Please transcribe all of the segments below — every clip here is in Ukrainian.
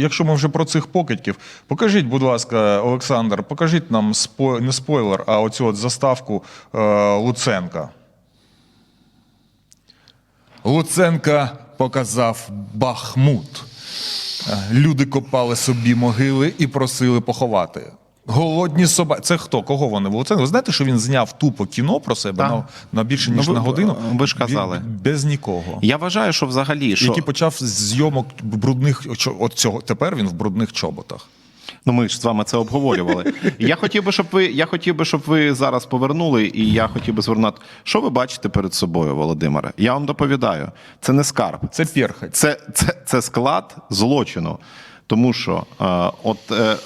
Якщо ми вже про цих покидьків, покажіть, будь ласка, Олександр, покажіть нам спой... не спойлер, а оцю от заставку е, Луценка. Луценка показав Бахмут. Е, Люди копали собі могили і просили поховати. Голодні собаки. Це хто? Кого вони? Луценко? Ви знаєте, що він зняв тупо кіно про себе на, на більше ніж Ну, на годину? ви ж казали. Без нікого. Я вважаю, що взагалі що Який почав зйомок брудних от цього. Тепер він в брудних чоботах. ну ми ж з вами це обговорювали. Я хотів би, щоб ви я хотів би, щоб ви зараз повернули, і я хотів би звернути. Що ви бачите перед собою, Володимире? Я вам доповідаю, це не скарб, Це перхоть. це, це, це склад злочину. Тому що е, от. Е,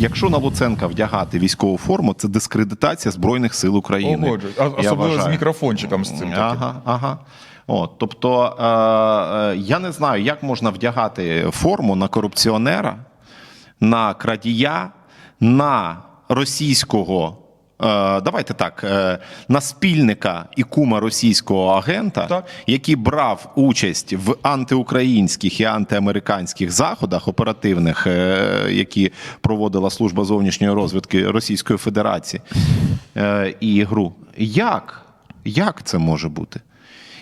Якщо на Луценка вдягати військову форму, це дискредитація Збройних сил України. Погоджуюсь. А- особливо Особливо з мікрофончиком з цим. Ага, ага. От, тобто, е, е, я не знаю, як можна вдягати форму на корупціонера, на крадія, на російського. Е, Давайте так, е, на спільника і кума російського агента, Так. який брав участь в антиукраїнських і антиамериканських заходах оперативних, е, які проводила служба зовнішньої розвідки Російської Федерації і ГРУ. Як? Як це може бути?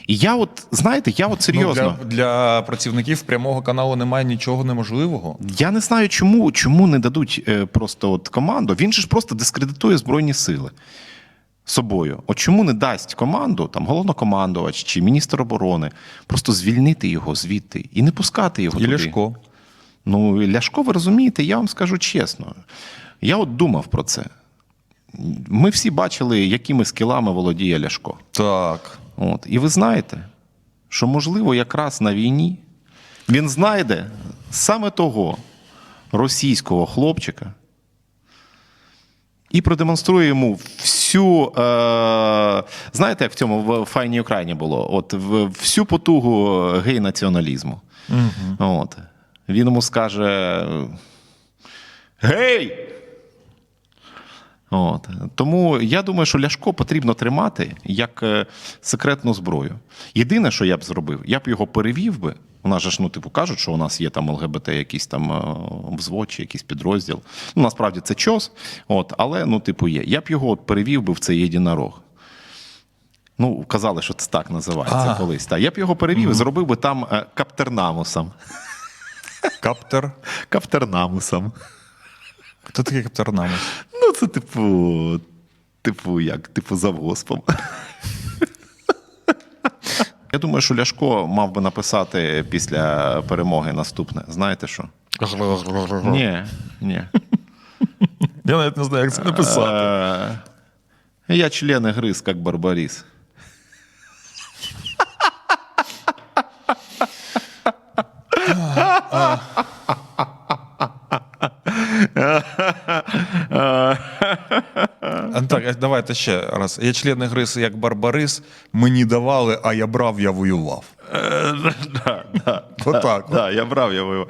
І я, от знаєте, я от серйозно. Ну, для, для працівників прямого каналу немає нічого неможливого. Я не знаю, чому, чому не дадуть е, просто от команду. Він же ж просто дискредитує Збройні сили собою. От чому не дасть команду, там головнокомандувач чи міністр оборони, просто звільнити його звідти і не пускати його І туди. Ляшко. Ну, Ляшко, ви розумієте, я вам скажу чесно. Я от думав про це. Ми всі бачили, якими скілами володіє Ляшко. Так. От. І ви знаєте, що, можливо, якраз на війні він знайде саме того російського хлопчика і продемонструє йому всю. Е, знаєте, як в цьому в файній Україні було? От в, всю потугу гей-націоналізму. От. Він йому скаже: Гей! От. Тому я думаю, що Ляшко потрібно тримати як е, секретну зброю. Єдине, що я б зробив, я б його перевів би. У нас же ж, ну, типу, кажуть, що у нас є там ЛГБТ, якийсь там е, взвод чи якийсь підрозділ. Ну, насправді це чос, от, але ну, типу, є. Я б його от перевів би в цей єдинорог. Ну, казали, що це так називається А. колись. Та. Я б його перевів і зробив би там е, каптернамусом. Каптер. Каптернамусом. Хто такий каптернамус? Це типу, типу, як, типу, завгоспом. Я думаю, що Ляшко мав би написати після перемоги наступне. Знаєте що? Ні, ні. Я навіть не знаю, як це написати. Е, Я член гриз, як Барбаріс. А, Так, давайте ще раз. Я члени гриз як Барбарис, мені давали, а я брав, я воював. Отак. Так, я брав, я воював.